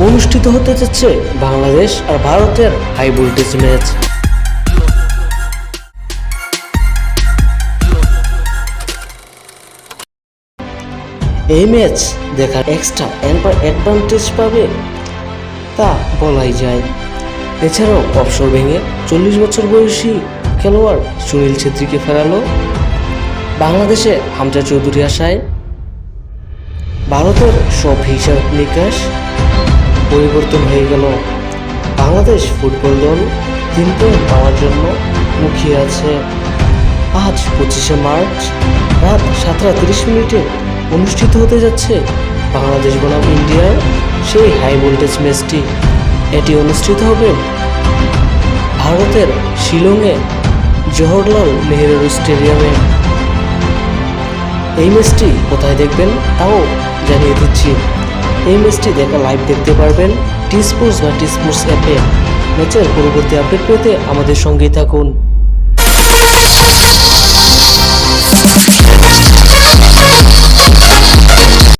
অনুষ্ঠিত হতে যাচ্ছে বাংলাদেশ আর ভারতের হাই ভোল্টেজ ম্যাচ এই ম্যাচ দেখার এক্সট্রা অ্যাডভান্টেজ পাবে তা বলাই যায়। এছাড়াও অবসর ভেঙে চল্লিশ বছর বয়সী খেলোয়াড় সুনীল ছেত্রীকে ফেরালো বাংলাদেশে হামজা চৌধুরী আসায় ভারতের সব হিসাব নিকাশ পরিবর্তন হয়ে গেল। বাংলাদেশ ফুটবল দল তিন পয়েন্ট পাওয়ার জন্য মুখিয়ে আছে। আজ পঁচিশে মার্চ, রাত সাতটা তিরিশ মিনিটে অনুষ্ঠিত হতে যাচ্ছে বাংলাদেশ বনাম ইন্ডিয়ার সেই হাই ভোল্টেজ ম্যাচটি। এটি অনুষ্ঠিত হবে ভারতের শিলংয়ে জওহরলাল নেহেরু স্টেডিয়ামে। এই ম্যাচটি কোথায় দেখবেন তাও জানিয়ে দিচ্ছি। এই ম্যাচটি দেখা লাইভ দেখতে পারবেন টি স্পোর্টস বা টি স্পোর্টস অ্যাপে ম্যাচের পরবর্তী আপডেট পেতে আমাদের সঙ্গেই থাকুন।